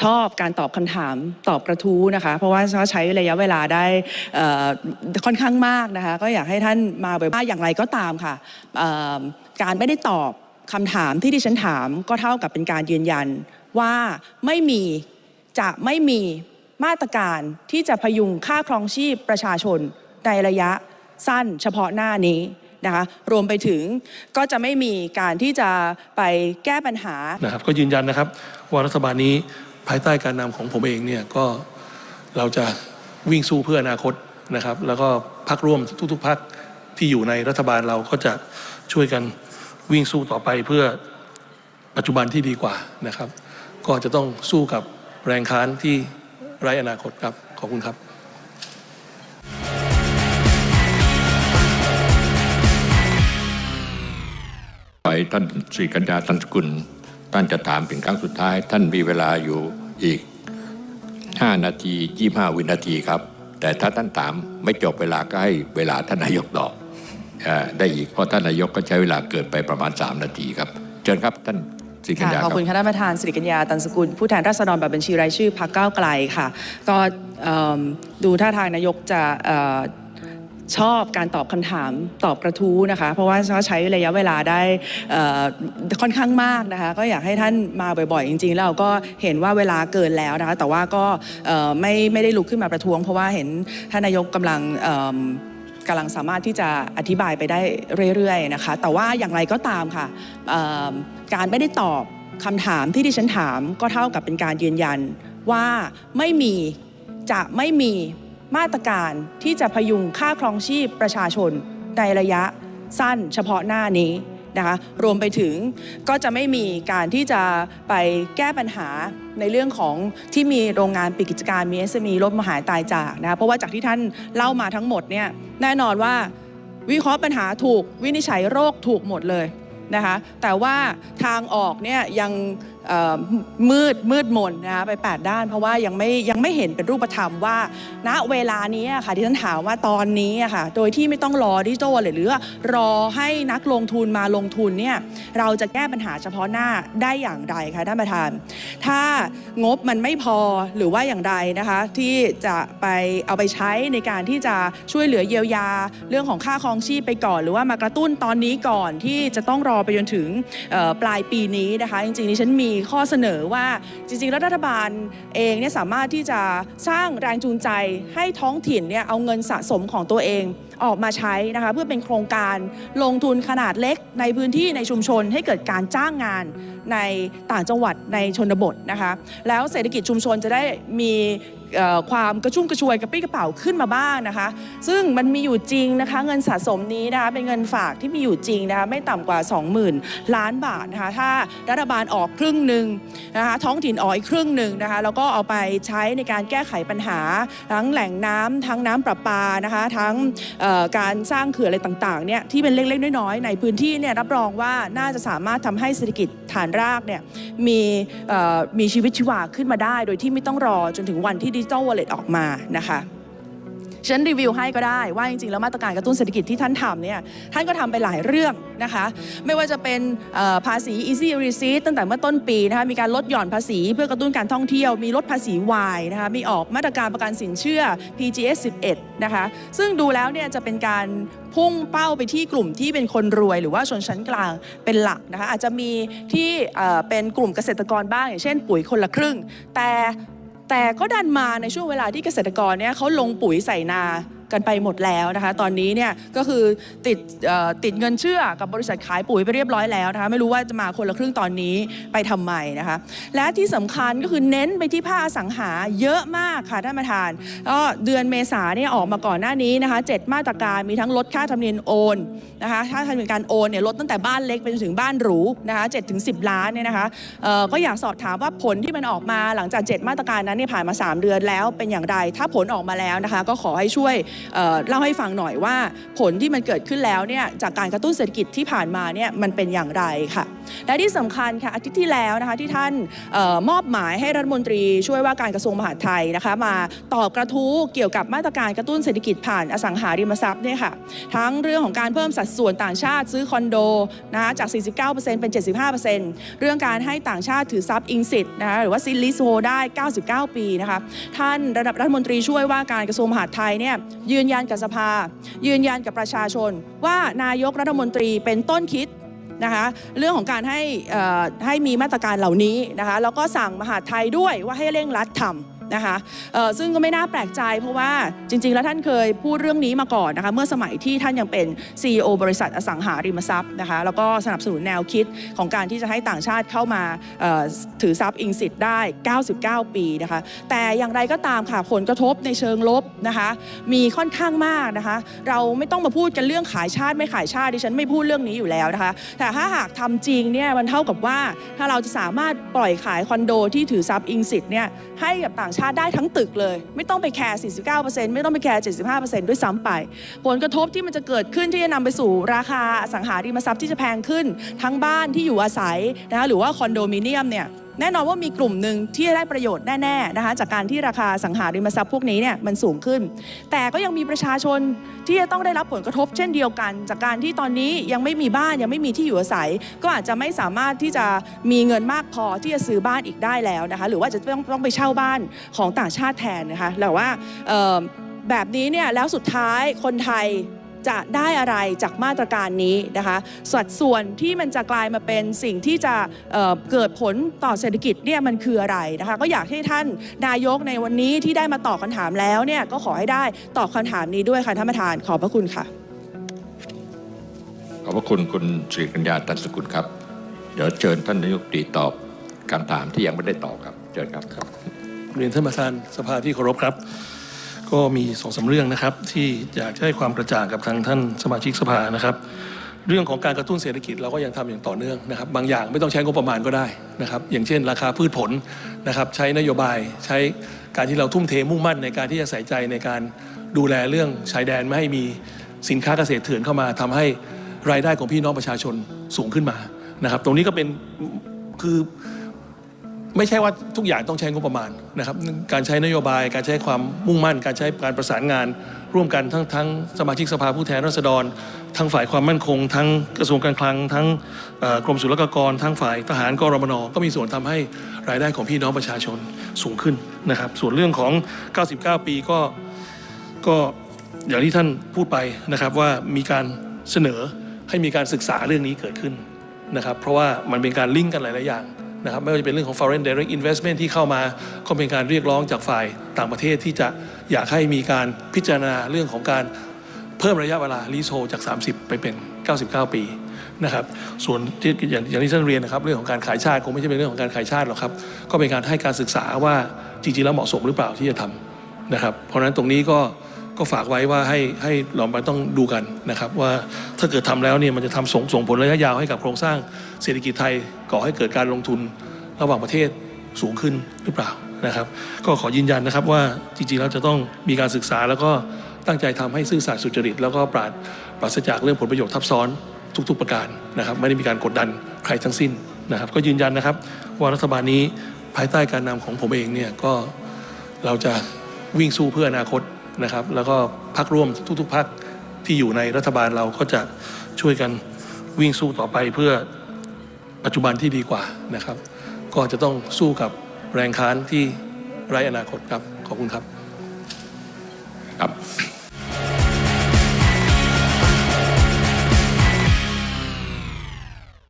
ชอบการตอบคำถามตอบกระทู้นะคะ เพราะว่าเขาใช้ระยะเวลาได้ค่อนข้างมากนะคะ ก็อยากให้ท่านมาบ่อยๆอย่างไรก็ตามค่ะการไม่ได้ตอบคำถามที่ดิฉันถามก็เท่ากับเป็นการยืนยันว่าไม่มีจะไม่มีมาตรการที่จะพยุงค่าครองชีพประชาชนในระยะสั้นเฉพาะหน้านี้นะคะรวมไปถึงก็จะไม่มีการที่จะไปแก้ปัญหานะครับ ก็ยืนยันนะครับ ว่ารัฐบาลนี้ ภายใต้การนำของผมเองเนี่ยก็เราจะวิ่งสู้เพื่ออนาคตนะครับ แล้วก็พักร่วมทุกๆพักที่อยู่ในรัฐบาลเราก็จะช่วยกันวิ่งสู้ต่อไปเพื่อปัจจุบันที่ดีกว่านะครับ ก็จะต้องสู้กับแรงค้านที่ไร้อนาคตครับ ขอบคุณครับขอให้ท่านศรีกัญญาตันสกุล ท่านจะถามเป็นครั้งสุดท้าย ท่านมีเวลาอยู่อีก 5 นาที 25 วินาทีครับ แต่ถ้าท่านถามไม่จบเวลาก็ให้เวลาท่านนายกตอบได้อีกเพราะท่านนายกก็ใช้เวลาเกินไปประมาณ 3 นาทีครับเชิญครับท่านศรีกัญญาขอบคุณคณะประธานสิริกัญญาตันสกุล ผู้แทนราษฎรแบบบัญชีรายชื่อพรรคก้าวไกลค่ะ ก็ดูท่าทางนายกจะ ชอบการตอบคำถามตอบกระทู้นะคะ เพราะว่าเขาใช้ระยะเวลาได้ค่อนข้างมากนะคะ ก็อยากให้ท่านมาบ่อยๆ จริงๆ แล้วเราก็เห็นว่าเวลาเกินแล้วนะคะ แต่ว่าก็ไม่ไม่ได้ลุกขึ้นมาประท้วง เพราะว่าเห็นท่านนายกกำลังกำลังสามารถที่จะอธิบายไปได้เรื่อยๆนะคะ แต่ว่าอย่างไรก็ตามค่ะการไม่ได้ตอบคำถามที่ดิฉันถามก็เท่ากับเป็นการยืนยันว่าไม่มีจะไม่มี มาตรการที่จะพยุงค่าครองชีพประชาชนในระยะสั้นเฉพาะหน้านี้นะคะรวมไปถึงก็จะไม่มีการที่จะไปแก้ปัญหาในเรื่องของที่มีโรงงานปิดกิจการมี SME ลดมหายตายจากนะคะเพราะว่าจากที่ท่านเล่ามาทั้งหมดเนี่ยแน่นอนว่าวิเคราะห์ปัญหาถูกวินิจฉัยโรคถูกหมดเลยนะคะแต่ว่าทางออกเนี่ยยัง มืดมืดมนนะคะไป 8 ด้าน เพราะว่ายังไม่ยังไม่เห็นเป็นรูปธรรมว่า ณเวลานี้ค่ะที่ฉันถามว่าตอนนี้ค่ะโดยที่ไม่ต้องรอดิจิทัลหรือว่ารอให้นักลงทุนมาลงทุนเนี่ยเราจะแก้ปัญหาเฉพาะหน้าได้อย่างไรคะท่านประธาน ถ้างบมันไม่พอหรือว่าอย่างไรนะคะที่จะไปเอาไปใช้ในการที่จะช่วยเหลือเยียวยา เรื่องของค่าครองชีพไปก่อน หรือว่ามากระตุ้นตอนนี้ก่อนที่จะต้องรอไปจนถึงปลายปีนี้นะคะ จริงๆดิฉันมีข้อเสนอว่าจริงๆแล้วรัฐบาลเองเนี่ยสามารถที่จะสร้างแรงจูงใจให้ท้องถิ่นเนี่ยเอาเงินสะสมของตัวเองออกมาใช้นะคะเพื่อเป็นโครงการลงทุนขนาดเล็กในพื้นที่ในชุมชนให้เกิดการจ้างงานในต่างจังหวัดในชนบทนะคะแล้วเศรษฐกิจชุมชนจะได้มี ความกระชุ่มกระชวยกระปี้กระเป๋าขึ้นมาบ้างนะคะ ซึ่งมันมีอยู่จริงนะคะ เงินสะสมนี้นะคะเป็นเงินฝากที่มีอยู่จริงนะคะไม่ต่ำกว่า 20,000 ล้านบาทนะคะถ้ารัฐบาลออกครึ่งหนึ่งนะคะท้องถิ่นออกอีกครึ่งหนึ่งนะคะแล้วก็เอาไปใช้ในการแก้ไขปัญหา ทั้งแหล่งน้ำทั้งน้ำประปานะคะทั้งการสร้างเขื่อนอะไรต่างๆเนี่ยที่เป็นเล็กๆน้อยๆในพื้นที่เนี่ยรับรองว่าน่าจะสามารถทำให้เศรษฐกิจฐานรากเนี่ยมีมีชีวิตชีวาขึ้นมาได้ โดยที่ไม่ต้องรอจนถึงวันที่ดิจิ t a ลวอลเล็ตออกมานะคะฉันรีวิวให้ก็ได้ว่าจริงๆ แล้วมาตรการกระตุ้นเศรษฐกิจที่ท่านทำเนี่ยท่านก็ทำไปหลายเรื่องนะคะ ไม่ว่าจะเป็นภาษี easy receipt ตั้งแต่เมื่อต้นปีนะคะมีการลดหย่อนภาษีเพื่อกระตุ้นการท่องเที่ยว มีลดภาษีวายนะคะมีออกมาตรการประกันสินเชื่อ PGS 11 นะคะ ซึ่งดูแล้วเนี่ยจะเป็นการพุ่งเป้าไปที่กลุ่มที่เป็นคนรวย หรือว่าชนชั้นกลางเป็นหลักนะคะอาจจะมีที่เป็นกลุ่มเกษตรกรบ้างอย่างเช่น ปุ๋ยคนละครึ่ง แต่ แต่ก็ดันมาในช่วงเวลาที่เกษตรกรเนี่ยเขาลงปุ๋ยใส่นา กันไปหมดแล้วนะคะตอนนี้เนี่ยก็คือติดติดเงินเชื่อกับบริษัทขายปุ๋ยไปเรียบร้อยแล้วนะคะไม่รู้ว่าจะมาคนละครึ่งตอนนี้ไปทำไมนะคะและที่สำคัญก็คือเน้นไปที่ภาคอสังหาเยอะมากค่ะท่านประธานก็เดือนเมษาเนี่ยออกมาก่อนหน้านี้นะคะเจ็ดมาตรการมีทั้งลดค่าธรรมเนียมโอนนะคะค่าธรรมเนียมการโอนเนี่ยลดตั้งแต่บ้านเล็กไปจนถึงบ้านหรูนะคะเจ็ดถึงสิบล้านเนี่ยนะคะก็อยากสอบถามว่าผลที่มันออกมาหลังจาก 7 มาตรการนั้นเนี่ยผ่านมา 3 เดือนแล้วเป็นอย่างไร ถ้าผลออกมาแล้วนะคะ ก็ขอให้ช่วยเล่าให้ฟังหน่อยว่าผลที่มันเกิดขึ้นแล้วเนี่ยจากการกระตุ้นเศรษฐกิจที่ผ่านมาเนี่ยมันเป็นอย่างไรค่ะ และที่สำคัญค่ะอาทิตย์ที่แล้วนะคะที่ท่านออมอบหมายให้รัฐมนตรีช่วยว่าการกระทรวงมหาดไทยนะคะมาตอบกระทู้เกี่ยวกับมาตรการกระตุ้นเศรษฐกิจผ่านอสังหาริมทรัพย์เนี่ยค่ะทั้งเรื่องของการเพิ่มสัดส่วนต่างชาติซื้อคอนโดนะคะจาก 49%เป็น 75%เรื่องการให้ต่างชาติถือทรัพย์อิงสิทธิ์นะคะหรือว่าซิลิโซได้ 99 ปีนะคะท่านระดับรัฐมนตรีช่วยว่าการกระทรวงมหาดไทยเนี่ยยืนยันกับสภา ยืนยันกับประชาชน ว่านายกรัฐมนตรีเป็นต้นคิดนะคะเรื่องของการให้ให้มีมาตรการเหล่านี้นะคะแล้วก็สั่งมหาไทยด้วยว่าให้เร่งรัดทำ นะคะซึ่งก็ไม่น่าแปลกใจ เพราะว่าจริง ๆ แล้วท่านเคยพูดเรื่องนี้มาก่อนนะคะเมื่อสมัยที่ท่านยังเป็น CEO บริษัทอสังหาริมทรัพย์นะคะแล้วก็สนับสนุนแนวคิดของการที่จะให้ต่างชาติเข้ามาถือทรัพย์อิงสิทธิ์ได้ 99 ปีนะคะแต่อย่างไรก็ตามค่ะผลกระทบในเชิงลบนะคะมีค่อนข้างมากนะคะเราไม่ต้องมาพูดกันเรื่องขายชาติไม่ขายชาติดิฉันไม่พูดเรื่องนี้อยู่แล้วนะคะแต่ถ้าหากทำจริงเนี่ยมันเท่ากับว่าถ้าเราจะสามารถปล่อยขายคอนโดที่ถือทรัพย์อิงสิทธิ์เนี่ยให้กับต่างชาติได้ทั้งตึกเลย ไม่ต้องไปแคร์ 49%ไม่ต้องไปแคร์ 75%ด้วยซ้ำไป ผลกระทบที่มันจะเกิดขึ้นที่จะนำไปสู่ราคาสังหาริมทรัพย์ที่จะแพงขึ้น ทั้งบ้านที่อยู่อาศัยนะคะหรือว่าคอนโดมิเนียมเนี่ย แน่นอนว่ามีกลุ่มหนึ่งที่ได้ประโยชน์แน่ๆนะคะจากการที่ราคาสังหาริมทรัพย์พวกนี้เนี่ยมันสูงขึ้น แต่ก็ยังมีประชาชนที่จะต้องได้รับผลกระทบเช่นเดียวกัน จากการที่ตอนนี้ยังไม่มีบ้านยังไม่มีที่อยู่อาศัย ก็อาจจะไม่สามารถที่จะมีเงินมากพอที่จะซื้อบ้านอีกได้แล้วนะคะหรือว่าจะต้องต้องไปเช่าบ้านของต่างชาติแทนนะคะแต่ว่าแบบนี้เนี่ยแล้วสุดท้ายคนไทย จะได้อะไรจากมาตรการนี้นะคะ สัดส่วนที่มันจะกลายมาเป็นสิ่งที่จะเอ่อเกิดผลต่อเศรษฐกิจเนี่ยมันคืออะไรนะคะ ก็อยากให้ท่านนายกในวันนี้ที่ได้มาตอบคำถามแล้วเนี่ยก็ขอให้ได้ตอบคำถามนี้ด้วยค่ะท่านประธานขอบพระคุณค่ะ ขอบพระคุณคุณสิริกัญญาตันสกุลครับ เดี๋ยวเชิญท่านนายกรัฐมนตรีตอบคำถามที่ยังไม่ได้ตอบครับเชิญครับครับเรียนท่านประธานสภาที่เคารพครับ ก็มีสองสามเรื่องนะครับ ที่อยากให้ความกระจ่างกับทางท่านสมาชิกสภานะครับ เรื่องของการกระตุ้นเศรษฐกิจเราก็ยังทำอย่างต่อเนื่องนะครับ บางอย่างไม่ต้องใช้งบประมาณก็ได้นะครับ อย่างเช่น ราคาพืชผลนะครับ ใช้นโยบายใช้การที่เราทุ่มเทมุ่งมั่นในการที่จะใส่ใจในการดูแลเรื่องชายแดนไม่ให้มีสินค้าเกษตรเถื่อนเข้ามาทำให้รายได้ของพี่น้องประชาชนสูงขึ้นมานะครับ ตรงนี้ก็เป็นคือ ไม่ใช่ว่าทุกอย่างต้องใช้งบประมาณนะครับ การใช้นโยบาย การใช้ความมุ่งมั่น การใช้การประสานงาน ร่วมกันทั้งทั้งสมาชิกสภาผู้แทนราษฎร ทั้งฝ่ายความมั่นคง ทั้งกระทรวงการคลัง ทั้งกรมศุลกากร ทั้งฝ่ายทหารกรมนก็มีส่วนทำให้รายได้ของพี่น้องประชาชนสูงขึ้นนะครับ ส่วนเรื่องของ 99 ปีก็ก็อย่างที่ท่านพูดไปนะครับว่ามีการเสนอให้มีการศึกษาเรื่องนี้เกิดขึ้นนะครับ เพราะว่ามันเป็นการลิงก์กันหลาย ๆ อย่าง นะครับไม่ว่าจะเป็นเรื่องของ foreign direct investment ที่เข้ามาก็เป็นการเรียกร้องจากฝ่ายต่างประเทศที่จะอยากให้มีการพิจารณาเรื่องของการเพิ่มระยะเวลาลีโซจาก 30 ไปเป็น 99 ปีนะครับส่วนที่อย่างอย่างที่ท่านเรียนนะครับ เรื่องของการขายชาติคงไม่ใช่เป็นเรื่องของการขายชาติหรอกครับ ก็เป็นการให้การศึกษาว่าจริงๆแล้วเหมาะสมหรือเปล่าที่จะทำนะครับ เพราะฉะนั้นตรงนี้ก็ ก็ฝากไว้ว่าให้ให้เราไปต้องดูกันนะครับว่าถ้าเกิดทำแล้วเนี่ยมันจะทำส่งส่งผลระยะยาวให้กับโครงสร้างเศรษฐกิจไทยก่อให้เกิดการลงทุนระหว่างประเทศสูงขึ้นหรือเปล่านะครับ ก็ขอยืนยันนะครับว่าจริงๆแล้วจะต้องมีการศึกษาแล้วก็ตั้งใจทำให้ซื่อสัตย์สุจริต แล้วก็ปราดปราศจากเรื่องผลประโยชน์ทับซ้อนทุกๆประการนะครับ ไม่ได้มีการกดดันใครทั้งสิ้นนะครับ ก็ยืนยันนะครับว่ารัฐบาลนี้ภายใต้การนำของผมเองเนี่ยก็เราจะวิ่งสู้เพื่ออนาคต นะครับ แล้วก็พักร่วมทุกๆพักที่อยู่ในรัฐบาลเราก็จะช่วยกันวิ่งสู้ต่อไปเพื่อปัจจุบันที่ดีกว่านะครับ ก็จะต้องสู้กับแรงค้านที่ไร้อนาคตครับ ขอบคุณครับครับ